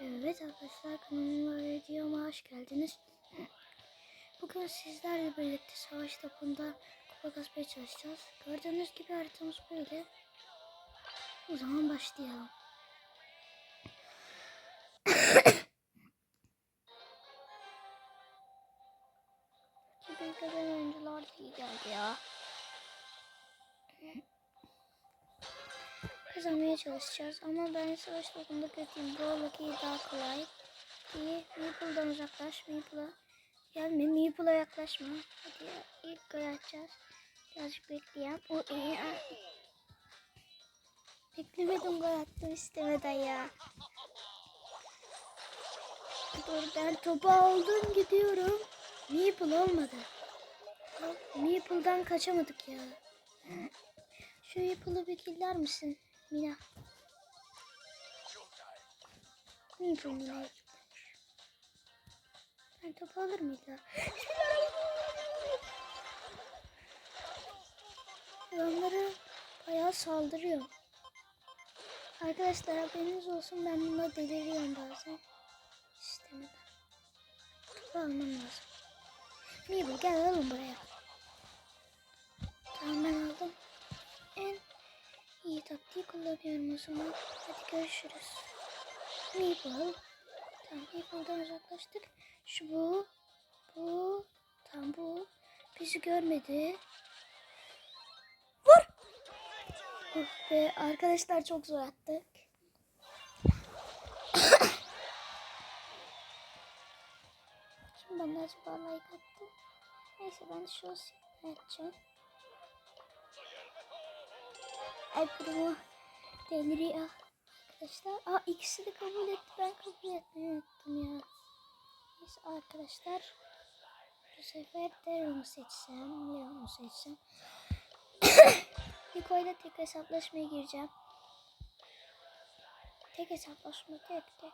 Evet arkadaşlar kanalıma videoma hoş geldiniz. Bugün sizlerle birlikte savaş topunda kupa kasmaya çalışacağız. Gördüğünüz gibi haritamız böyle. O zaman başlayalım. Çalışacağız ama ben savaş topunda kötüyüm. Brawl'daki daha kolay. İyi. Meeple'dan uzaklaş. Meeple'a gelme. Meeple'a yaklaşma. Hadi ya. İlk gol atacağız. Birazcık bekleyen. O iyi. Beklemedim gol attım istemeden ya. Dur ben topu aldım gidiyorum. Meeple olmadı. Meeple'dan kaçamadık ya. Şu Meeple'ı bir killer misin Mina? Meeple Mina'yı Ben topu alır mıydı? Onları bayağı saldırıyor. Arkadaşlar haberiniz olsun ben buna deliriyorum bazen. İstemeden. Topu almam lazım. Meeple gel alın buraya. Tamam ben aldım. En iyi taktiği kullanıyorum o zaman. Hadi görüşürüz. Meeple. Tamam Meeple'dan uzaklaştık. Şu bu. Bu. Tam bu. Bizi görmedi. Vur. Oh be arkadaşlar çok zor attık. Kim bana acaba like attı? Neyse ben şu yapacağım. El Primo deliriyor arkadaşlar. Aa ikisi de kabul etti. Ben kabul etmeyi unuttum ya. Neyse arkadaşlar. Bu sefer Daryl'ı seçsem, Leon'u seçsem. Niko ile tek hesaplaşmaya gireceğim. Tek hesaplaşma tek tek.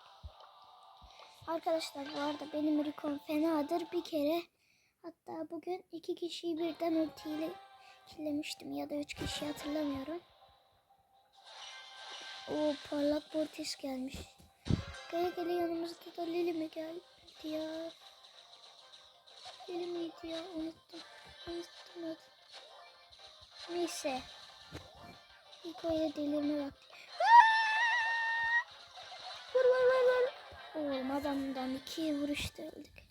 Arkadaşlar bu arada benim Rico'm fenadır bir kere. Hatta bugün iki kişiyi birden ultiyle killemiştim ya da üç kişi hatırlamıyorum. O parlak Mortis gelmiş. Gele gele yanımızda da Lili mi geldi ya? Lili miydi ya? Unuttum. Unuttum adı. Neyse. Niko'ya delirme vakti. Vur vur vur vur. Oğlum adamdan iki vuruşta öldük.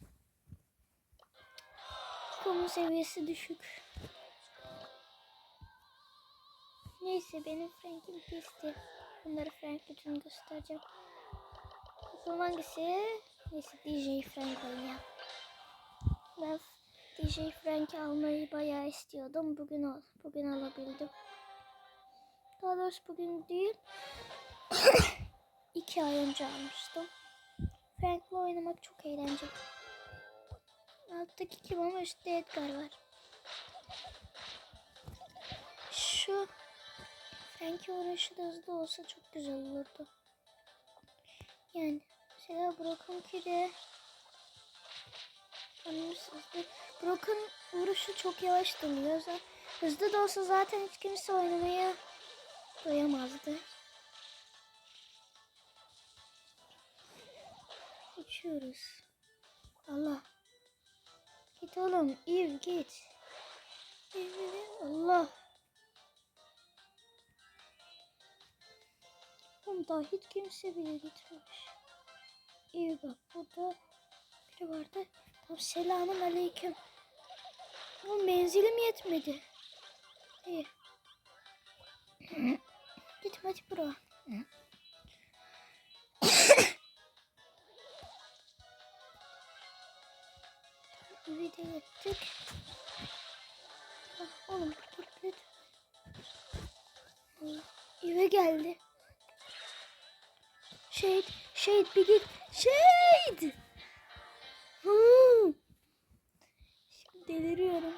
Niko'nun seviyesi düşük. Neyse benim Frank'im pisti. Bunları Frank için göstereceğim. Bakalım hangisi? Neyse DJ Frank alayım. Ben DJ Frank'i almayı bayağı istiyordum. Bugün al, bugün alabildim. Daha doğrusu bugün değil. iki ay önce almıştım. Frank'la oynamak çok eğlenceli. Alttaki kim ama üstte Edgar var. Şu Frank'in vuruşu da hızlı olsa çok güzel olurdu. Yani mesela Brock'un de hızlı. Brock'un vuruşu çok yavaş doluyor. Hızlı da olsa zaten hiç kimse oynamaya doyamazdı. Uçuyoruz. Allah. Git oğlum. Eve git. Allah. Oğlum daha hiç kimse bile gitmemiş. İyi bak burada biri vardı. Tam selamun aleyküm. Oğlum menzilim yetmedi. İyi. Gitme hadi bro. Evi de yettik. Oğlum dur dur. Eve geldi. Şehit, şehit bir git. Şehit! Hmm. Deliriyorum.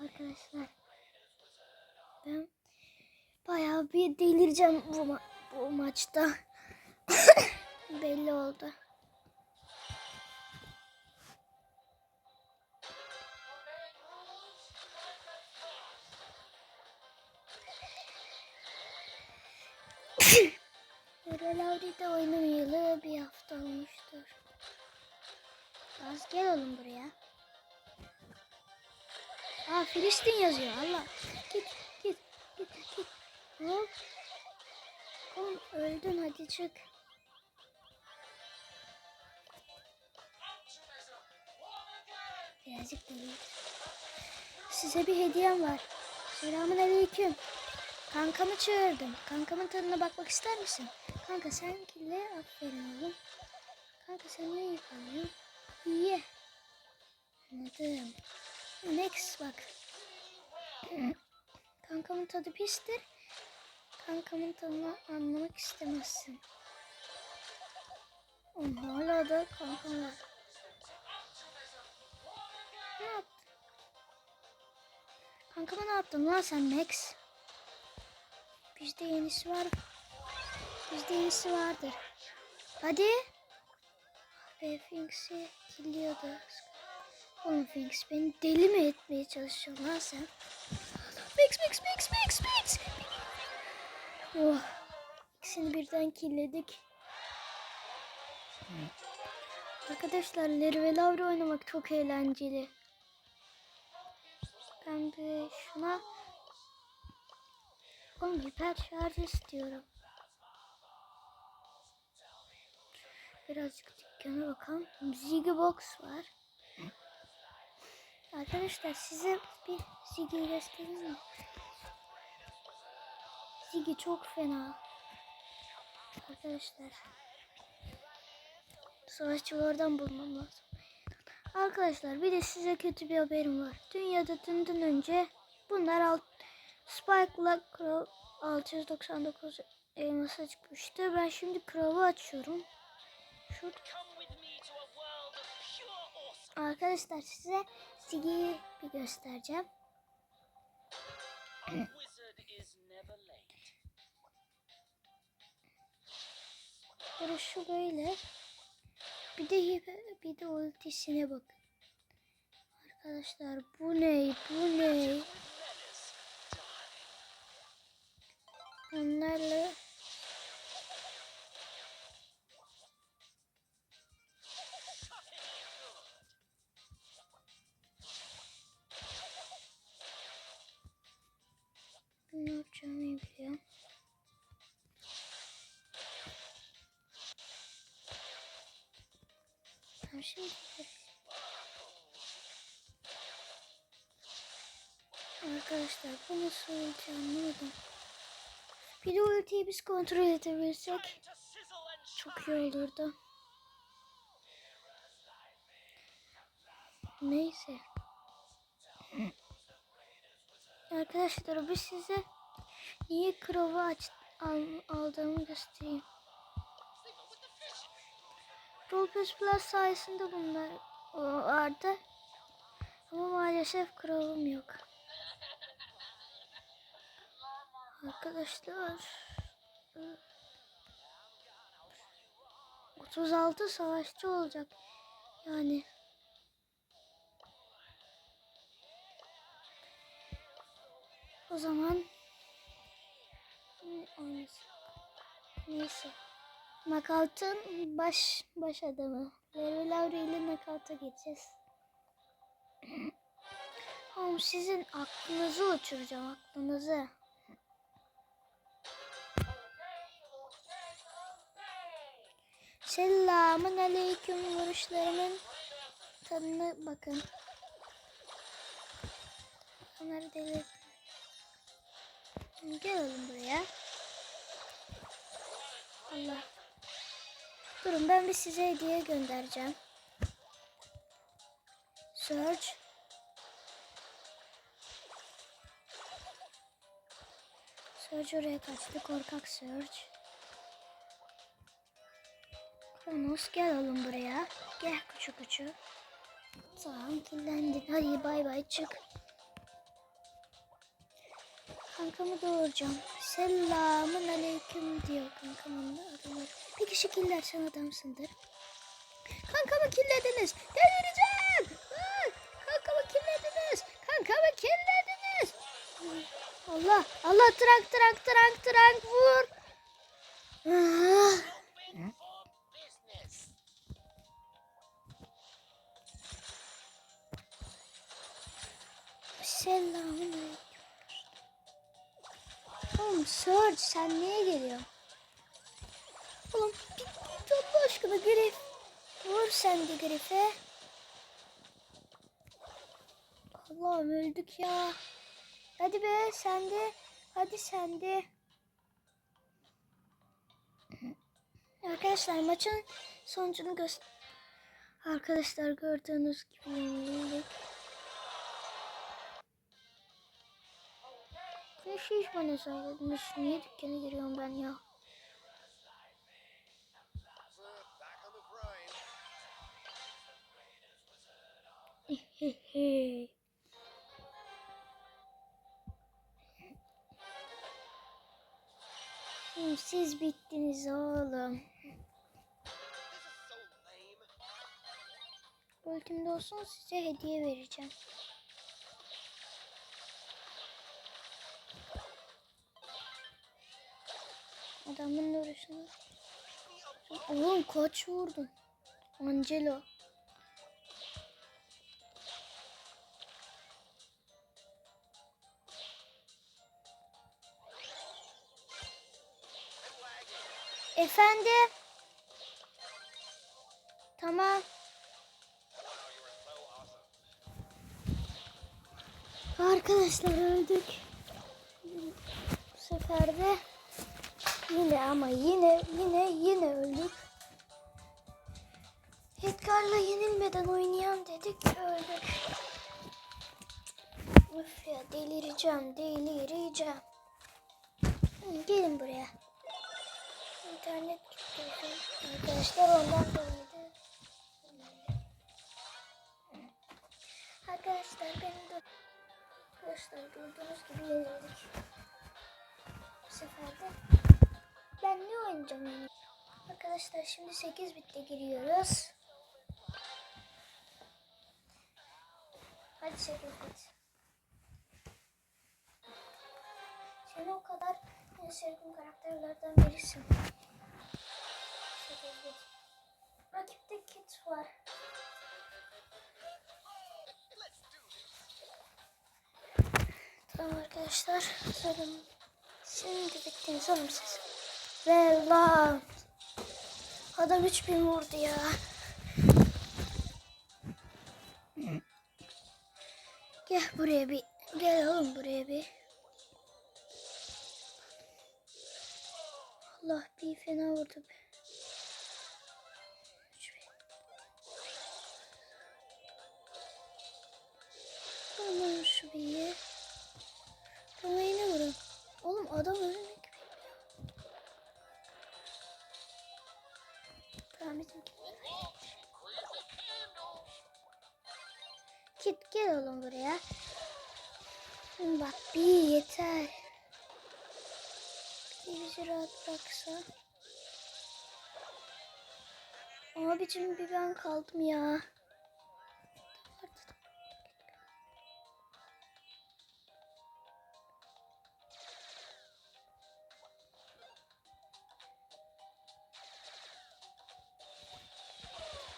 Arkadaşlar ben bayağı bir delireceğim bu, ma bu maçta. Belli oldu. Lauri'de oynamayalı bir hafta olmuştur. Az gel oğlum buraya. Aa Filistin yazıyor Allah. Git git git git. Hop. Oğlum öldün hadi çık. Birazcık deli. Size bir hediyem var. Selamun aleyküm. Kankamı çağırdım. Kankamın tadına bakmak ister misin? Kanka sen kille aferin oğlum. Kanka sen ne yapıyorsun? Ye. Anladım. Next bak. Kankamın tadı pistir. Kankamın tadını anlamak istemezsin. Oğlum hala da kankam var. Ne yaptın? Kankama ne yaptın lan sen Max? Bizde yenisi var. Bizde yenisi vardır. Hadi. Be Finks'i killiyordu. Oğlum Finks beni deli mi etmeye çalışıyorsun lan sen? Max Max Max Max Max. Oh. İkisini birden killedik. Arkadaşlar Larry ve Laura oynamak çok eğlenceli. Ben bir şuna Oğlum hiper şarj istiyorum. Birazcık dükkana bakalım. Ziggy Box var. Arkadaşlar size bir Ziggy'yi göstereyim mi? Ziggy çok fena. Arkadaşlar. Savaşçılardan bulmam lazım. Arkadaşlar bir de size kötü bir haberim var. Dünyada dünden önce bunlar alt, Spike'la Crow 699 elması çıkmıştı. Ben şimdi Crow'u açıyorum. Şurada. Arkadaşlar size Ziggy'yi bir göstereceğim. Böyle şu böyle. Bir de bir de ultisine bakın. Arkadaşlar bu ne? Bu ne? Onlarla Şimdi Arkadaşlar bu nasıl ulti anlamadım. Bir de ultiyi biz kontrol edebilsek çok iyi olurdu. Neyse. Arkadaşlar biz size niye Crow'u aldığımı göstereyim. Roblox Plus sayesinde bunlar vardı. Ama maalesef Crow'um yok. Arkadaşlar 36 savaşçı olacak. Yani o zaman oynasın? Neyse. Knockout'un baş baş adamı. Larry Laura ile Knockout'a geçeceğiz. Oğlum sizin aklınızı uçuracağım aklınızı. Selamun aleyküm vuruşlarımın tadına bakın. Onları deli. Gel oğlum buraya. Allah. Durun ben bir size hediye göndereceğim. Search. Search oraya kaçtı. Korkak Search. Kronos gel oğlum buraya. Gel küçük küçük. Tamam kirlendin. Hadi bay bay çık. Kankamı doğuracağım. Selamun aleyküm diyor kankam onunla. Peki şekiller sen adamsındır. Kankamı kirlediniz. Delireceğim. Kankamı kirlediniz. Kankamı kirlediniz. Allah Allah trak trak trak trak vur. Ah. Selamun aleyküm. Oğlum Surge sen niye geliyorsun? Oğlum git, git Allah aşkına Grif. Vur sen de Grif'e. Allah'ım öldük ya. Hadi be sen de. Hadi sen de. Arkadaşlar maçın sonucunu göster. Arkadaşlar gördüğünüz gibi. Ne şey bana söylediniz. Niye dükkana giriyorum ben ya? Back on the grind. Hehe. Oğlum Siz bittiniz oğlum. Ultimde olsun size hediye vereceğim. Adamın uğraşını. Oğlum kaç vurdun? Angelo. Efendim? Tamam. Arkadaşlar öldük. Bu sefer de yine ama yine yine yine öldük. Edgar'la yenilmeden oynayalım dedik öldük. Üf ya delireceğim delireceğim. Gelin buraya. İnternet gitti. Arkadaşlar ondan dolayı. Arkadaşlar benim de Arkadaşlar gördüğünüz gibi yenildik. Bu sefer de ben ne oynayacağım? Arkadaşlar şimdi 8 bitte giriyoruz. Hadi 8 bit. Seni o kadar en sevdiğim karakterlerden birisin. 8 bit. Rakipte Kit var. Tamam arkadaşlar. Sorun. Şimdi bittiğini sorun siz. Ve lan. Adam 3000 vurdu ya. Gel buraya bir. Gel oğlum buraya bir. Allah bir fena vurdu be. 3000. Tamam şu bir ye. Yine vurun. Oğlum adam ölmek bizimki. Git gel oğlum buraya. Bak bir yeter. Bir bizi rahat bıraksa. Abicim bir ben kaldım ya.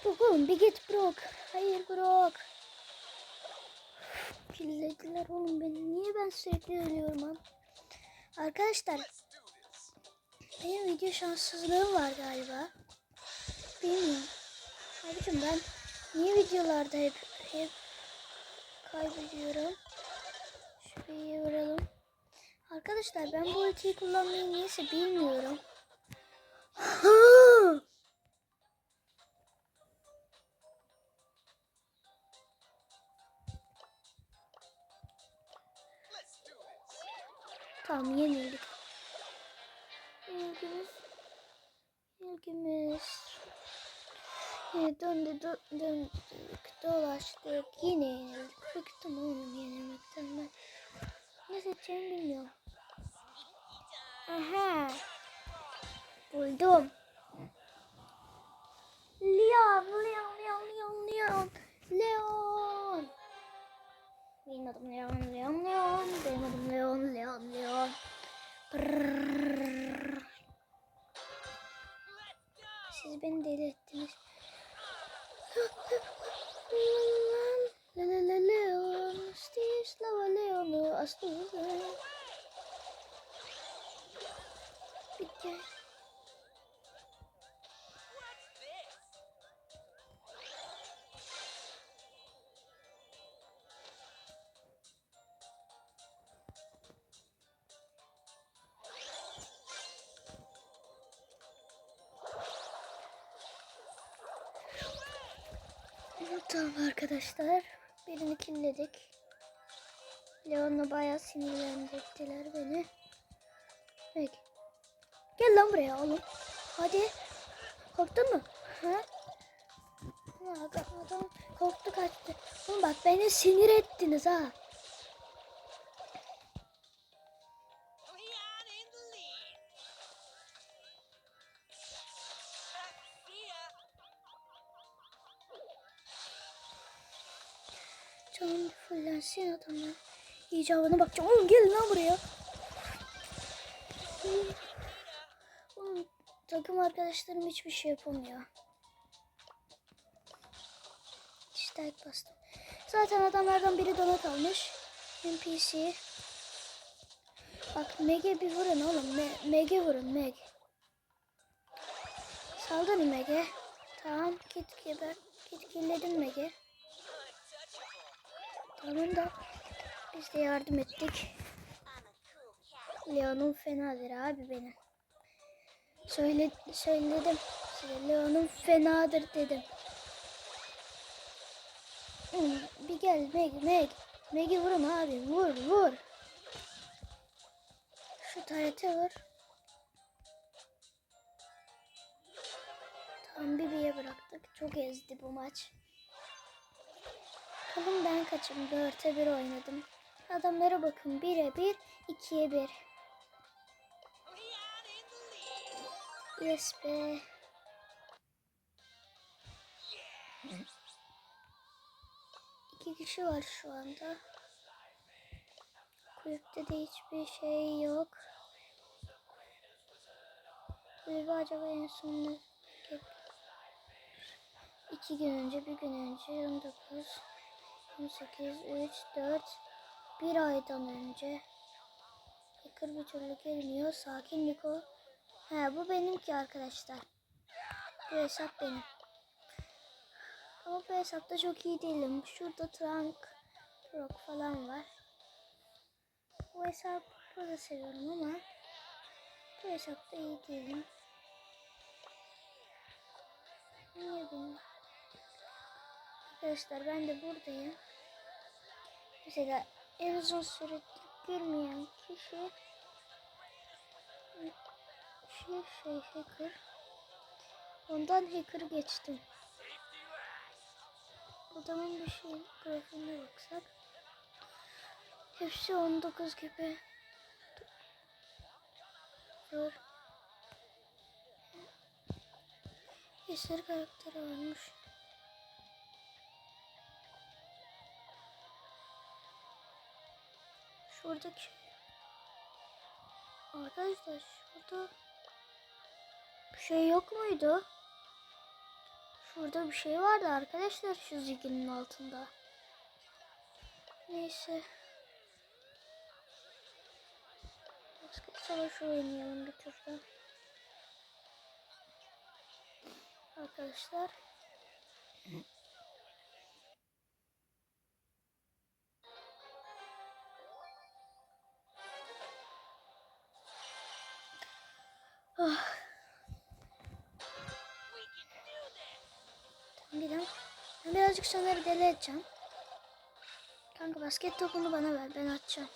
Oğlum bir git Brock. Hayır Brock. Pillediler oğlum beni. Niye ben sürekli ölüyorum lan? Arkadaşlar benim video şanssızlığım var galiba. Bilmiyorum. Abicim ben niye videolarda hep hep kaybediyorum? Şurayı vuralım. Arkadaşlar ben bu ultiyi kullanmayı niyeyse bilmiyorum. Tamam yenildik. Yenilgimiz. Yenilgimiz. Yine döndü, dö- döndük, dolaştık. Yine yenildik. Bıktım oğlum yenilmekten ben. Ne seçeceğimi bilmiyorum. Aha. Buldum. Leon, Leon, Leon, Leon, Leon. Leon. Benim adım Leon, Leon, Leon. Benim adım Leon, Leon, Leon. Brrrr. Siz beni deli ettiniz. La la la Leon, Steve Slava Leon. bastı hızlı. Arkadaşlar. Birini killedik. Leon'la bayağı sinirlendirdiler beni. Peki. Gel lan buraya oğlum. Hadi. Korktun mu? Ha? Adam korktu kaçtı. Oğlum bak beni sinir ettiniz ha. Canım fullensin adamlar. İcabına bakacağım. Oğlum gelin lan buraya. Oğlum takım arkadaşlarım hiçbir şey yapamıyor. İşte bastım. Zaten adamlardan biri donat almış. NPC. Bak Meg'e bir vurun oğlum. Me Meg'e vurun Meg. Saldırın Meg'e. Tamam git geber. Git killedim Meg'e. Tamam da biz de yardım ettik. Leon'un fenadır abi benim. Söyle, söyledim size Leon'un fenadır dedim. Hmm, Bir gel Meg Meg. Meg'i vurun abi vur vur. Şu tarete vur. Tam Bibi'ye bıraktık. Çok ezdi bu maç. Bakalım ben kaçım? 4'e 1 oynadım. Adamlara bakın 1'e 1, 2'ye 1. Leon in the lead. Yes be. İki kişi var şu anda. Kulüpte de hiçbir şey yok. Kulübü acaba en son ne? İki gün önce, bir gün önce 19, 18, 3, 4, bir aydan önce. Hacker bir türlü gelmiyor. Sakinlik o. He bu benimki arkadaşlar. Bu hesap benim. Ama bu hesapta çok iyi değilim. Şurada Trunk, Rock falan var. Bu hesapı da seviyorum ama bu hesapta iyi değilim. Niye bilmiyorum. Arkadaşlar ben de buradayım. Mesela en uzun süre girmeyen kişi şey şey hacker. Ondan hacker geçtim. Adamın bir şey grafiğine baksak. Hepsi 19 gibi. Dur. Eser karakteri varmış. Şuradaki Arkadaşlar şurada bir şey yok muydu? Şurada bir şey vardı arkadaşlar şu ziginin altında. Neyse. Basket savaşı oynayalım bir turda. Arkadaşlar. Ah. Tamam gidelim. Ben birazcık şunları deli edeceğim. Kanka basket topunu bana ver ben atacağım.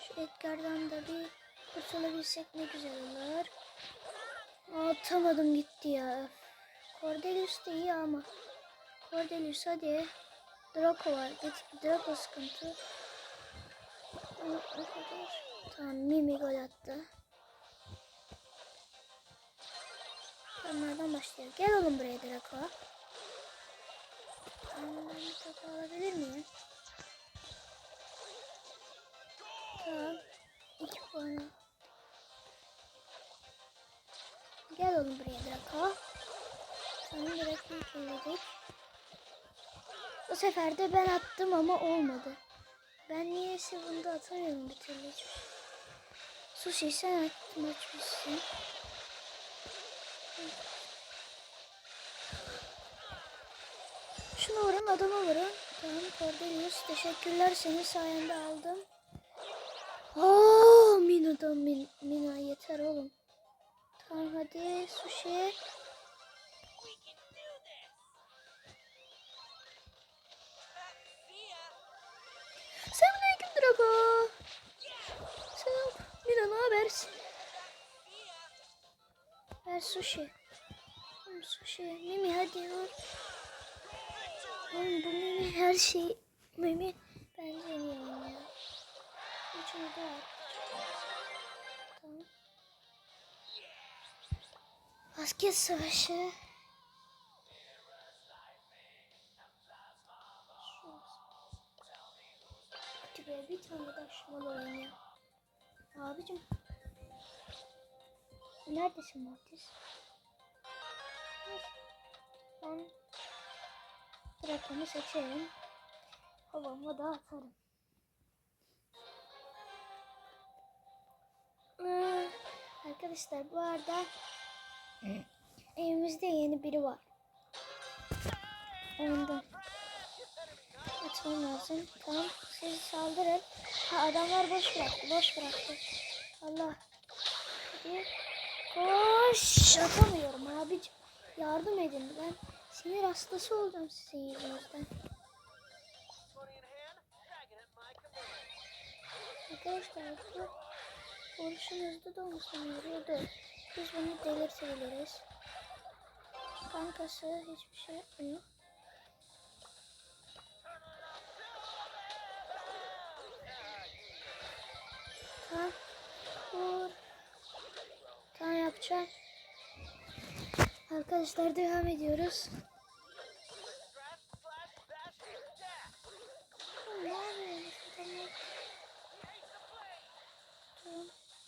Şu Edgar'dan da bir kurtulabilsek ne güzel olur. Atamadım gitti ya. Cordelius da iyi ama. Cordelius hadi. Draco var. Draco sıkıntı. Tamam Mimi gol attı. Onlardan başlayalım. Gel oğlum buraya Draco. Ben bir topu alabilir miyim? Tamam. İki puan. Gel oğlum buraya Draco. Tamam Draco'yu kirledik. Bu sefer de ben attım ama olmadı. Ben niyeyse bunda atamıyorum bir türlü. Sushi sen attın açmışsın. Şunu vurun adamı vurun. Tamam Cordelius teşekkürler senin sayende aldım. Aa Mina'dan min, Mina yeter oğlum. Tamam hadi sushi. Selamünaleyküm Drago. Selam. Mina ne haber? Ya. Ver sushi. Oğlum sushi. Mimi hadi vur. Oğlum bu Mimi her şey. Mimi bence en iyi oynuyor. Üçünü de at. Tamam. Basket savaşı. Hadi be bir tane daha şımalı oynuyor. Abicim. Neredesin Mortis? Ben Drakon'u seçerim. Havama da atarım. Ee, Arkadaşlar bu arada evimizde yeni biri var. Ondan açmam lazım. Tamam siz saldırın. Ha adamlar boş bıraktı. Boş bıraktı. Allah. Hadi. Koş. Atamıyorum abicim. Yardım edin. Ben sinir hastası olacağım sizin yüzünüzden. Arkadaşlar bu vuruşun hızlı da olmasını yoruyordu. Biz bunu delirtebiliriz. Kankası hiçbir şey yapmıyor. Tamam. Vur. Tamam yapacağım. Arkadaşlar devam ediyoruz.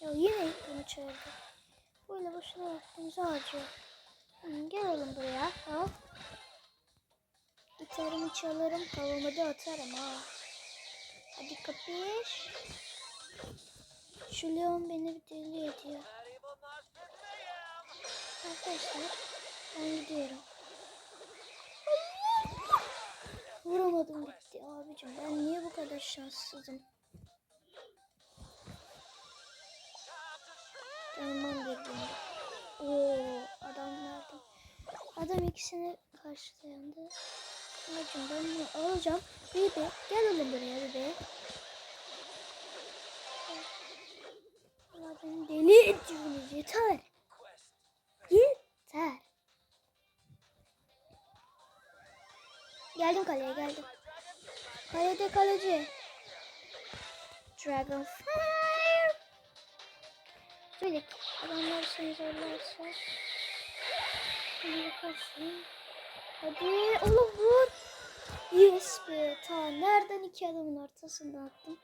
Ya yine bunu çağırdı. Böyle boşuna vaktimizi harcıyor. Gel oğlum buraya. Al. Gitarımı çalarım, havamı da atarım ha. Hadi kapış. Şu Leon beni bir deli ediyor. Arkadaşlar ben gidiyorum. Vuramadım gitti abicim. Ben niye bu kadar şanssızım? Canımdan birbirine. Oo adam nerede? Adam ikisini karşılayandı. Abicim ben bunu alacağım. Bibi gel oğlum buraya Bibi. Allah beni deli ediyorsunuz. Yeter. Geldim kaleye geldim. Kalede kaleci. Dragonfire. Böyle adamlar seni zorlarsa. Şimdi bakarsın. Hadi oğlum vur. Yes be. Ta nereden iki adamın ortasında attım.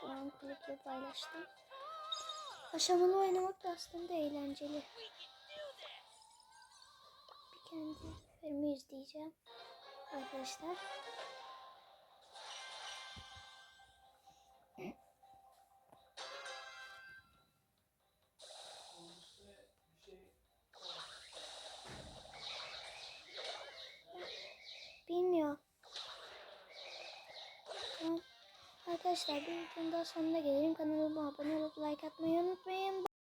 Tamam kulüple paylaştım. Aşamalı oynamak da aslında eğlenceli. Kendi filmi izleyeceğim. Arkadaşlar. Bilmiyor. Tamam. Arkadaşlar bir videonun daha sonuna gelelim. Kanalıma abone olup like atmayı unutmayın.